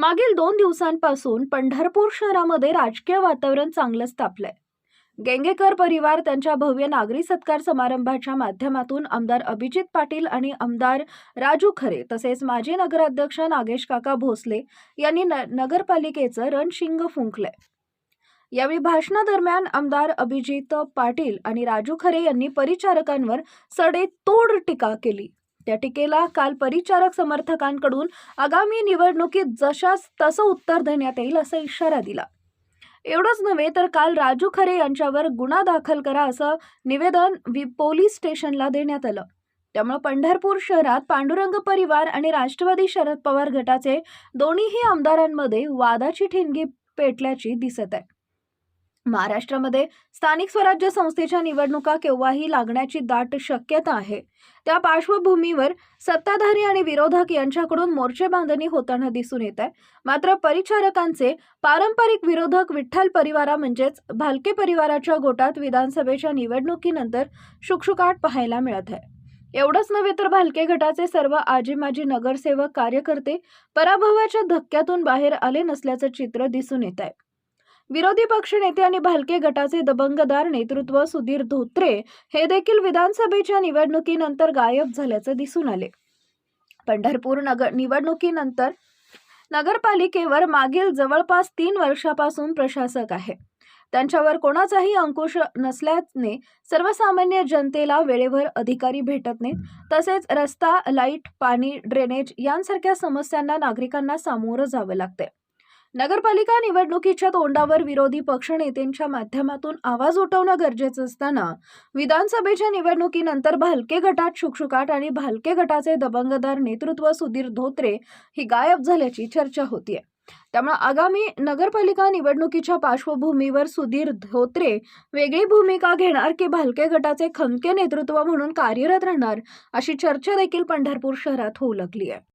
मागील दोन दिवसांपासून पंढरपूर शहरामध्ये राजकीय वातावरण चांगलंच तापलंय. गेंगेकर परिवार त्यांच्या भव्य नागरी सत्कार समारंभाच्या माध्यमातून आमदार अभिजित पाटील आणि आमदार राजू खरे तसेच माजी नगराध्यक्ष नागेश काका भोसले यांनी न नगरपालिकेचं रणशिंग फुंकलंय. यावेळी भाषणादरम्यान आमदार अभिजित पाटील आणि राजू खरे यांनी परिचारकांवर सडेतोड टीका केली. त्या टीकेला काल परिचारक समर्थकांकडून आगामी निवडणुकीत जशास तसं उत्तर देण्यात येईल असा इशारा दिला. एवढंच नव्हे तर काल राजू खरे यांच्यावर गुन्हा दाखल करा असं निवेदन वि पोलीस स्टेशनला देण्यात आलं. त्यामुळे पंढरपूर शहरात पांडुरंग परिवार आणि राष्ट्रवादी शरद पवार गटाचे दोन्हीही आमदारांमध्ये वादाची ठिणगी पेटल्याची दिसत आहे. महाराष्ट्रामध्ये स्थानिक स्वराज्य संस्थेच्या निवडणुका केव्हाही लागण्याची दाट शक्यता आहे. त्या पार्श्वभूमीवर सत्ताधारी आणि विरोधक यांच्याकडून मोर्चे बांधणी होताना दिसून येत आहे. मात्र परिचारकांचे पारंपरिक विरोधक विठ्ठल परिवारा म्हणजेच भालके परिवाराच्या गोटात विधानसभेच्या निवडणुकीनंतर शुकशुकाट पाहायला मिळत आहे. एवढंच नव्हे तर भालके गटाचे सर्व आजी माजी नगरसेवक कार्यकर्ते पराभवाच्या धक्क्यातून बाहेर आले नसल्याचं चित्र दिसून येत आहे. विरोधी पक्षनेते आणि भालके गटाचे दबंगदार नेतृत्व सुधीर धोत्रे हे देखील विधानसभेच्या निवडणुकीनंतर गायब झाल्याचं दिसून आले. पंढरपूर नगर निवडणुकीनंतर नगरपालिकेवर मागील जवळपास तीन वर्षापासून प्रशासक आहे. त्यांच्यावर कोणाचाही अंकुश नसल्याने सर्वसामान्य जनतेला वेळेवर अधिकारी भेटत नाहीत. तसेच रस्ता लाइट पाणी ड्रेनेज यांसारख्या समस्यांना नागरिकांना सामोरं जावं लागते नगरपालिका निवडणुकीच्या तोंडावर विरोधी पक्षनेत्यांच्या माध्यमातून आवाज उठवणं गरजेचं असताना विधानसभेच्या निवडणुकीनंतर भालके गटात शुकशुकाट आणि भालके गटाचे दबंगदार नेतृत्व सुधीर धोत्रे ही गायब झाल्याची चर्चा होतीये. त्यामुळे आगामी नगरपालिका निवडणुकीच्या पार्श्वभूमीवर सुधीर धोत्रे वेगळी भूमिका घेणार की भालके गटाचे खमके नेतृत्व म्हणून कार्यरत राहणार अशी चर्चा देखील पंढरपूर शहरात होऊ लागली आहे